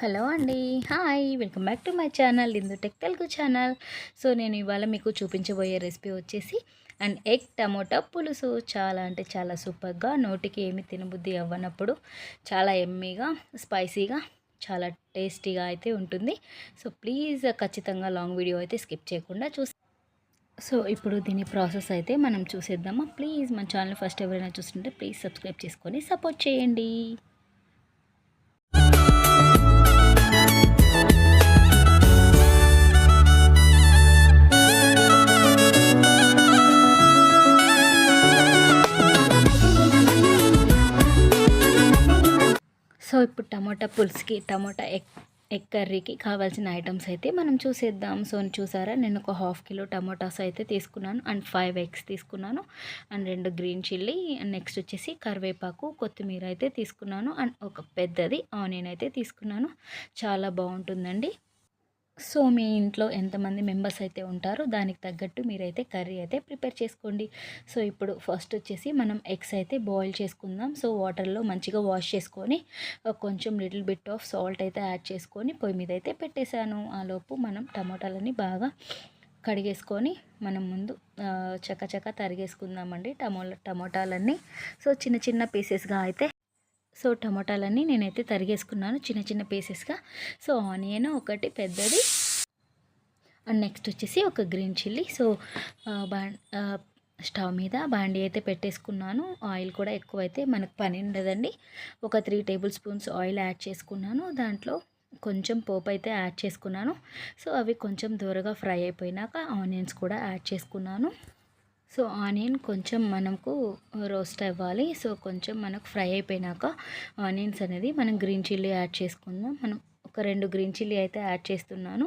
Hello అండి. Hi. Welcome back to my channel Indu tech Telugu channel. So నేను ఇవాళ మీకు చూపించబోయే రెసిపీ వచ్చేసి అండ్ ఎగ్ టమోటా పులుసు. చాలా అంటే చాలా సూపర్గా నోటికి ఏమి తినబుద్ధి అవ్వనప్పుడు చాలా ఎమ్మీగా స్పైసీగా చాలా టేస్టీగా అయితే ఉంటుంది. సో ప్లీజ్ ఖచ్చితంగా లాంగ్ వీడియో అయితే స్కిప్ చేయకుండా చూసి సో ఇప్పుడు దీని ప్రాసెస్ అయితే మనం చూసేద్దామా? ప్లీజ్ మన ఛానల్ ఫస్ట్ ఎవరైనా చూస్తుంటే ప్లీజ్ సబ్స్క్రైబ్ చేసుకొని సపోర్ట్ చేయండి. ఇప్పుడు టమాటా పులుసుకి టమాటా ఎగ్ ఎగ్ కర్రీకి కావాల్సిన ఐటమ్స్ అయితే మనం చూసేద్దాం. సో చూసారా? నేను ఒక హాఫ్ కిలో టమాటాస్ అయితే తీసుకున్నాను. అండ్ ఫైవ్ ఎగ్స్ తీసుకున్నాను. అండ్ రెండు గ్రీన్ చిల్లీ అండ్ నెక్స్ట్ వచ్చేసి కరివేపాకు కొత్తిమీర అయితే తీసుకున్నాను. అండ్ ఒక పెద్దది ఆనియన్ అయితే తీసుకున్నాను. చాలా బాగుంటుందండి. సో మీ ఇంట్లో ఎంతమంది మెంబర్స్ అయితే ఉంటారో దానికి తగ్గట్టు మీరైతే కర్రీ అయితే ప్రిపేర్ చేసుకోండి. సో ఇప్పుడు ఫస్ట్ వచ్చేసి మనం ఎగ్స్ అయితే బాయిల్ చేసుకుందాం. సో వాటర్లో మంచిగా వాష్ చేసుకొని కొంచెం లిటిల్ బిట్ ఆఫ్ సాల్ట్ అయితే యాడ్ చేసుకొని పొయ్యి మీద అయితే పెట్టేశాను. ఆలోపు మనం టమాటాలని బాగా కడిగేసుకొని మనం ముందు చక్క తరిగేసుకుందామండి టమో టమోటాలన్నీ. సో చిన్న చిన్న పీసెస్గా అయితే సో టమాటాలన్నీ నేనైతే తరిగేసుకున్నాను చిన్న చిన్న పీసెస్గా. సో ఆనియన్ ఒకటి పెద్దది. అండ్ నెక్స్ట్ వచ్చేసి ఒక గ్రీన్ చిల్లీ. సో బా స్టవ్ మీద బాండీ అయితే పెట్టేసుకున్నాను. ఆయిల్ కూడా ఎక్కువ అయితే మనకు పని ఉండదండి. ఒక three table spoons oil add చేసుకున్నాను. దాంట్లో కొంచెం పోపు అయితే యాడ్ చేసుకున్నాను. సో అవి కొంచెం దూరగా ఫ్రై అయిపోయినాక ఆనియన్స్ కూడా యాడ్ చేసుకున్నాను. సో ఆనియన్ కొంచెం మనకు రోస్ట్ అవ్వాలి. సో కొంచెం మనకు ఫ్రై అయిపోయినాక ఆనియన్స్ అనేది మనం గ్రీన్ చిల్లీ యాడ్ చేసుకుందాం. మనం ఒక రెండు గ్రీన్ చిల్లీ అయితే యాడ్ చేస్తున్నాను.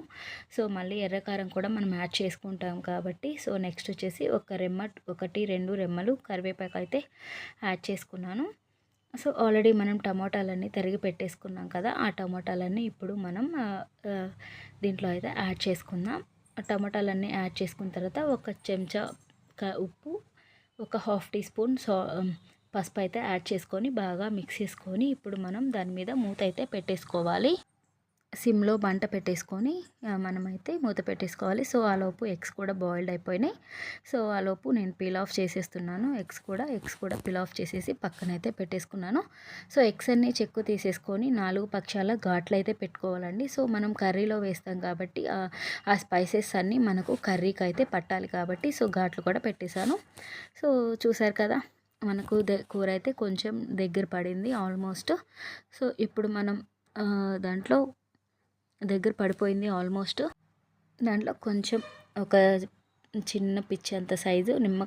సో మళ్ళీ ఎర్రకారం కూడా మనం యాడ్ చేసుకుంటాం కాబట్టి. సో నెక్స్ట్ వచ్చేసి ఒక రెమ్మ ఒకటి రెండు రెమ్మలు కరివేపాకు అయితే యాడ్ చేసుకున్నాను. సో ఆల్రెడీ మనం టమాటాలన్నీ తరిగి పెట్టేసుకున్నాం కదా ఆ టమాటాలన్నీ ఇప్పుడు మనం దీంట్లో అయితే యాడ్ చేసుకుందాం. టమాటాలన్నీ యాడ్ చేసుకున్న తర్వాత ఒక చెంచా ఉప్పు ఒక హాఫ్ టీ స్పూన్ సా పసుపు అయితే యాడ్ చేసుకొని బాగా మిక్స్ చేసుకొని ఇప్పుడు మనం దాని మీద మూత అయితే పెట్టేసుకోవాలి. సిమ్లో బంట పెట్టేసుకొని మనమైతే మూత పెట్టేసుకోవాలి. సో ఆలోపు ఎగ్స్ కూడా బాయిల్డ్ అయిపోయినాయి. సో ఆలోపు నేను పీల్ ఆఫ్ చేసేస్తున్నాను. ఎగ్స్ కూడా ఎగ్స్ కూడా పీల్ ఆఫ్ చేసేసి పక్కనైతే పెట్టేసుకున్నాను. సో ఎగ్స్ అన్నీ చెక్కు తీసేసుకొని నాలుగు పక్షాల ఘాట్లు అయితే పెట్టుకోవాలండి. సో మనం కర్రీలో వేస్తాం కాబట్టి ఆ స్పైసెస్ అన్నీ మనకు కర్రీకి అయితే పట్టాలి కాబట్టి సో ఘాట్లు కూడా పెట్టేశాను. సో చూసారు కదా మనకు కూర అయితే కొంచెం దగ్గర పడింది ఆల్మోస్ట్. సో ఇప్పుడు మనం దాంట్లో దగ్గర పడిపోయింది ఆల్మోస్ట్. దాంట్లో కొంచెం ఒక చిన్న పిచ్చి అంత సైజు నిమ్మ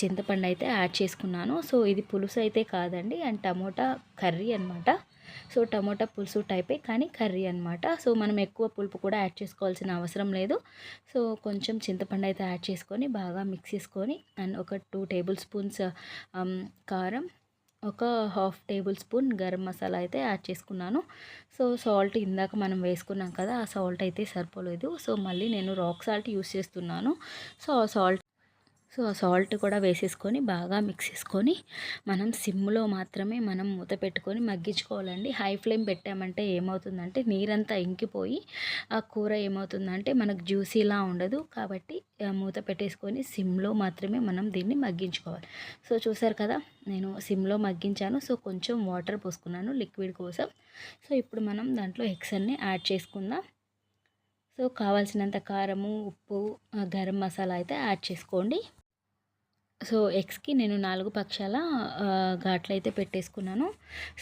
చింతపండు అయితే యాడ్ చేసుకున్నాను. సో ఇది పులుసు అయితే కాదండి. అండ్ టమోటా కర్రీ అనమాట సో టమోటా పులుసు టైపే కానీ కర్రీ అనమాట సో మనం ఎక్కువ పులుపు కూడా యాడ్ చేసుకోవాల్సిన అవసరం లేదు. సో కొంచెం చింతపండు అయితే యాడ్ చేసుకొని బాగా మిక్స్ చేసుకొని అండ్ ఒక టూ టేబుల్ స్పూన్స్ కారం ఒక half table spoon garam masala అయితే యాడ్ చేసుకున్నాను. సో సాల్ట్ ఇందాక మనం వేసుకున్నాం కదా ఆ సాల్ట్ అయితే సరిపోలేదు. సో మళ్ళీ నేను రాక్ సాల్ట్ యూస్ చేస్తున్నాను. సో ఆ సాల్ట్ సో ఆ సాల్ట్ కూడా వేసేసుకొని బాగా మిక్స్ చేసుకొని మనం సిమ్లో మాత్రమే మనం మూత పెట్టుకొని మగ్గించుకోవాలండి. హై ఫ్లేమ్ పెట్టామంటే ఏమవుతుందంటే నీరంతా ఇంకిపోయి ఆ కూర ఏమవుతుందంటే మనకు జ్యూసీలా ఉండదు. కాబట్టి మూత పెట్టేసుకొని సిమ్లో మాత్రమే మనం దీన్ని మగ్గించుకోవాలి. సో చూసారు కదా నేను సిమ్లో మగ్గించాను. సో కొంచెం వాటర్ పోసుకున్నాను లిక్విడ్ కోసం. సో ఇప్పుడు మనం దాంట్లో ఎగ్స్ అన్ని యాడ్ చేసుకుందాం. సో కావాల్సినంత కారము ఉప్పు గరం మసాలా అయితే యాడ్ చేసుకోండి. సో ఎగ్స్కి నేను నాలుగు పక్షాల ఘాట్లు అయితే పెట్టేసుకున్నాను.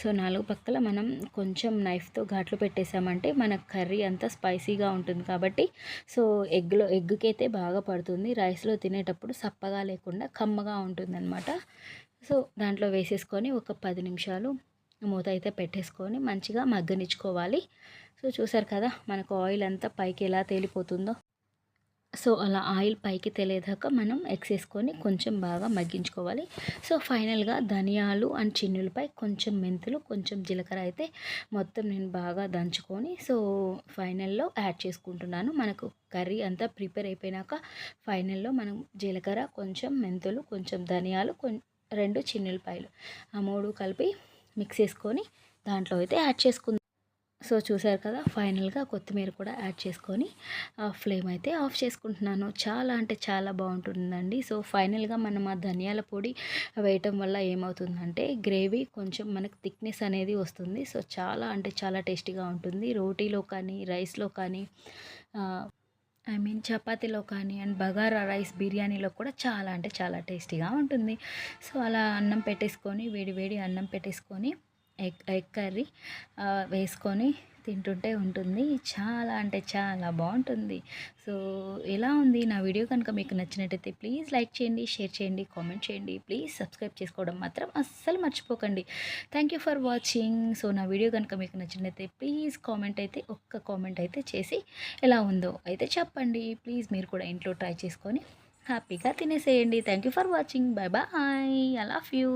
సో నాలుగు పక్కల మనం కొంచెం నైఫ్తో ఘాట్లు పెట్టేసామంటే మన కర్రీ అంతా స్పైసీగా ఉంటుంది కాబట్టి సో ఎగ్లో ఎగ్కి అయితే బాగా పడుతుంది. రైస్లో తినేటప్పుడు సప్పగా లేకుండా కమ్మగా ఉంటుందన్నమాట. సో దాంట్లో వేసేసుకొని ఒక పది నిమిషాలు మూత అయితే పెట్టేసుకొని మంచిగా మగ్గనిచ్చుకోవాలి. సో చూసారు కదా మనకు ఆయిల్ అంతా పైకి ఎలా తేలిపోతుందో. సో అలా ఆయిల్ పైకి తెలియదాకా మనం ఎగ్స్ వేసుకొని కొంచెం బాగా మగ్గించుకోవాలి. సో ఫైనల్గా ధనియాలు అండ్ చిన్నులపై కొంచెం మెంతులు కొంచెం జీలకర్ర అయితే మొత్తం నేను బాగా దంచుకొని సో ఫైనల్లో యాడ్ చేసుకుంటున్నాను. మనకు కర్రీ అంతా ప్రిపేర్ అయిపోయినాక ఫైనల్లో మనం జీలకర్ర కొంచెం మెంతులు కొంచెం ధనియాలు రెండు చిన్నులపాయలు ఆ మూడు కలిపి మిక్స్ చేసుకొని దాంట్లో అయితే యాడ్ చేసుకుందాం. సో చూసారు కదా ఫైనల్గా కొత్తిమీర కూడా యాడ్ చేసుకొని ఫ్లేమ్ అయితే ఆఫ్ చేసుకుంటున్నాను. చాలా అంటే చాలా బాగుంటుందండి. సో ఫైనల్గా మనం ఆ ధనియాల పొడి వేయటం వల్ల ఏమవుతుందంటే గ్రేవీ కొంచెం మనకు థిక్నెస్ అనేది వస్తుంది. సో చాలా అంటే చాలా టేస్టీగా ఉంటుంది. రోటీలో కానీ రైస్లో కానీ ఐ మీన్ చపాతీలో కానీ అండ్ బగారా రైస్ బిర్యానీలో కూడా చాలా అంటే చాలా టేస్టీగా ఉంటుంది. సో అలా అన్నం పెట్టేసుకొని వేడి వేడి అన్నం పెట్టేసుకొని ఎగ్ ఎగ్ కర్రీ వేసుకొని తింటుంటే ఉంటుంది. చాలా అంటే చాలా బాగుంటుంది. సో ఎలా ఉంది నా వీడియో కనుక మీకు నచ్చినట్టయితే ప్లీజ్ లైక్ చేయండి షేర్ చేయండి కామెంట్ చేయండి. ప్లీజ్ సబ్స్క్రైబ్ చేసుకోవడం మాత్రం అస్సలు మర్చిపోకండి. Thank you for watching so నా వీడియో కనుక మీకు నచ్చినట్టయితే ప్లీజ్ కామెంట్ అయితే ఒక్క కామెంట్ అయితే చేసి ఎలా ఉందో అయితే చెప్పండి. ప్లీజ్ మీరు కూడా ఇంట్లో ట్రై చేసుకొని హ్యాపీగా తినేసేయండి. Thank you for watching bye bye I love you